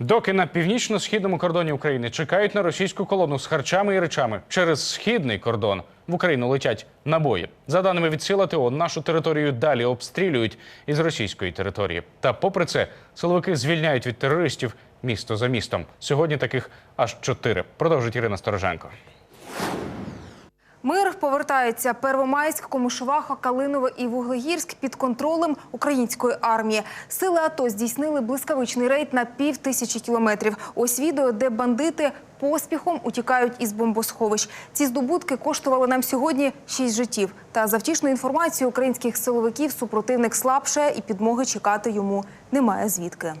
Доки на північно-східному кордоні України чекають на російську колону з харчами і речами через східний кордон в Україну летять набої. За даними від сила ТО нашу територію далі обстрілюють із російської території. Та попри це, силовики звільняють від терористів місто за містом. Сьогодні таких аж чотири. Продовжить Ірина Стороженко. Мир повертається Первомайськ, Комишуваха, Калинове і Вуглегірськ під контролем української армії. Сили АТО здійснили блискавичний рейд на пів тисячі кілометрів. Ось відео, де бандити поспіхом утікають із бомбосховищ. Ці здобутки коштували нам сьогодні шість життів. Та за втішною інформацією українських силовиків супротивник слабше і підмоги чекати йому немає звідки.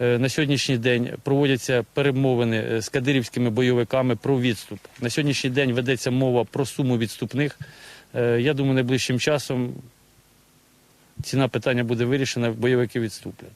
Е, На сьогоднішній день проводяться перемовини е, з кадирівськими бойовиками про відступ. На сьогоднішній день ведеться мова про суму відступних. Е, Я думаю, найближчим часом ціна питання буде вирішена, бойовики відступлять.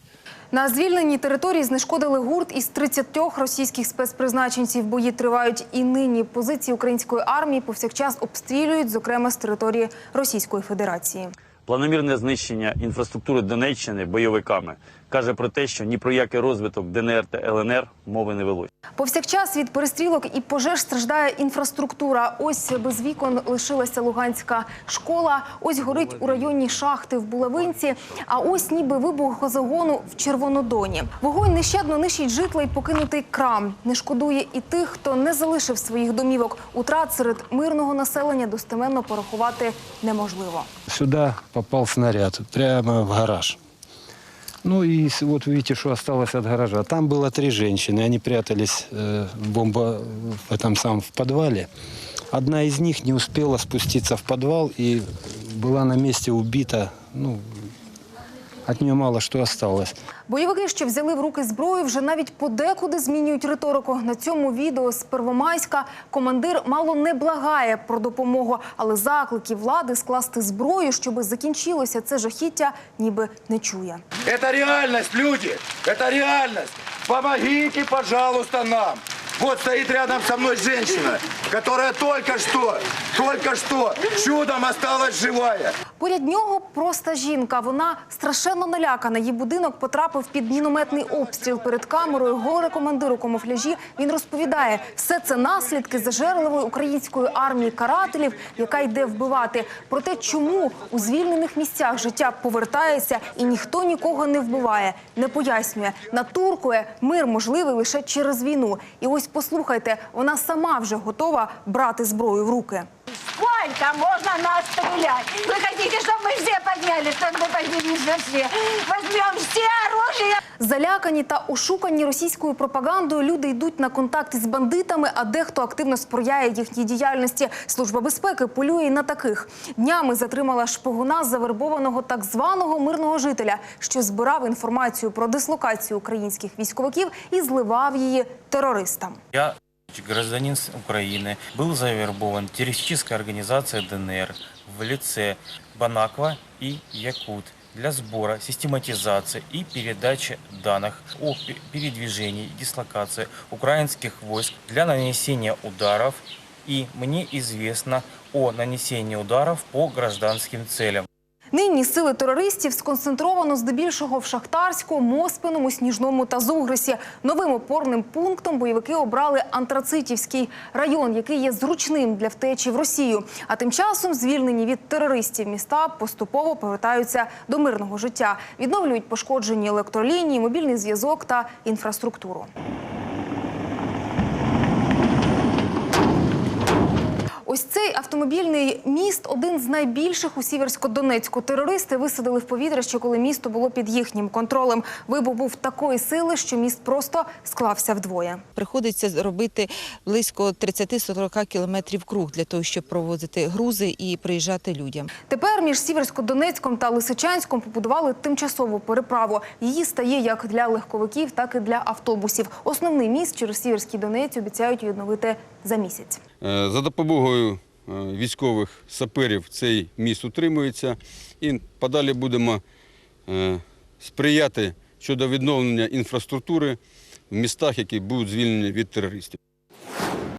На звільненій території знешкодили гурт із 30 російських спецпризначенців. Бої тривають і нині. Позиції української армії повсякчас обстрілюють, зокрема з території Російської Федерації. Планомірне знищення інфраструктури Донеччини бойовиками каже про те, що ні про який розвиток ДНР та ЛНР мови не велось. Повсякчас від перестрілок і пожеж страждає інфраструктура. Ось без вікон лишилася Луганська школа. Ось горить у районі шахти в Булавинці. А ось ніби вибухозагону в Червонодоні. Вогонь нещадно нищить житла й покинутий крам. Не шкодує і тих, хто не залишив своїх домівок. Утрат серед мирного населення достеменно порахувати неможливо. Сюда попал снаряд, прямо в гараж. Ну и вот видите, что осталось от гаража. Там было три женщины, они прятались э, бомба в этом самом в подвале. Одна из них не успела спуститься в подвал и была на месте убита. Ну, от нее мало что осталось. Бойовики, що взяли в руки зброю, вже навіть подекуди змінюють риторику. На цьому відео з Первомайська командир мало не благає про допомогу, але заклики влади скласти зброю, щоби закінчилося це жахіття, ніби не чує. Это реальность, люди! Это реальность! Помогите, пожалуйста, нам! Вот стоит рядом со мной женщина, которая только что, только что чудом осталась живая. Поряд нього проста жінка. Вона страшенно налякана. Її будинок потрапив під мінометний обстріл перед камерою. Горе командир у камуфляжі. Він розповідає, все це наслідки зажерливої української армії карателів, яка йде вбивати. Про те, чому у звільнених місцях життя повертається і ніхто нікого не вбиває, не пояснює. Натуркує мир можливий лише через війну. И ось послухайте, вона сама вже готова брати зброю в руки. Сколько можно нас стрелять? Вы хотите, чтобы мы все поднялись, чтобы мы поднялись все? Возьмем все оружие. Залякані та ошукані російською пропагандою люди йдуть на контакт із бандитами, а дехто активно сприяє їхній діяльності. Служба безпеки полює на таких. Днями затримала шпигуна завербованого так званого мирного жителя, що збирав інформацію про дислокацію українських військовиків і зливав її терористам. Я гражданин с Украины, был завербован террористической организацией ДНР в лице Банаква и Якут для сбора, систематизации и передачи данных о пе- передвижении и дислокации украинских войск для нанесения ударов и мне известно о нанесении ударов по гражданским целям. Нині сили терористів сконцентровано здебільшого в Шахтарську, Моспиному, Сніжному та Зугрисі. Новим опорним пунктом бойовики обрали Антрацитівський район, який є зручним для втечі в Росію. А тим часом звільнені від терористів міста поступово повертаються до мирного життя, відновлюють пошкоджені електролінії, мобільний зв'язок та інфраструктуру. Ось цей автомобільний міст один з найбільших у Сіверсько-Донецьку. Терористи висадили в повітря, ще коли місто було під їхнім контролем. Вибух був такої сили, що міст просто склався вдвоє. Приходиться робити близько 30-40 кілометрів круг для того, щоб провозити грузи і приїжджати людям. Тепер між Сіверсько-Донецьком та Лисичанськом побудували тимчасову переправу. Її стає як для легковиків, так і для автобусів. Основний міст через Сіверський Донець обіцяють відновити за місяць. Е, За допомогою військових саперів цей міст утримується і подалі будемо е, сприяти щодо відновлення інфраструктури в містах, які будуть звільнені від терористів.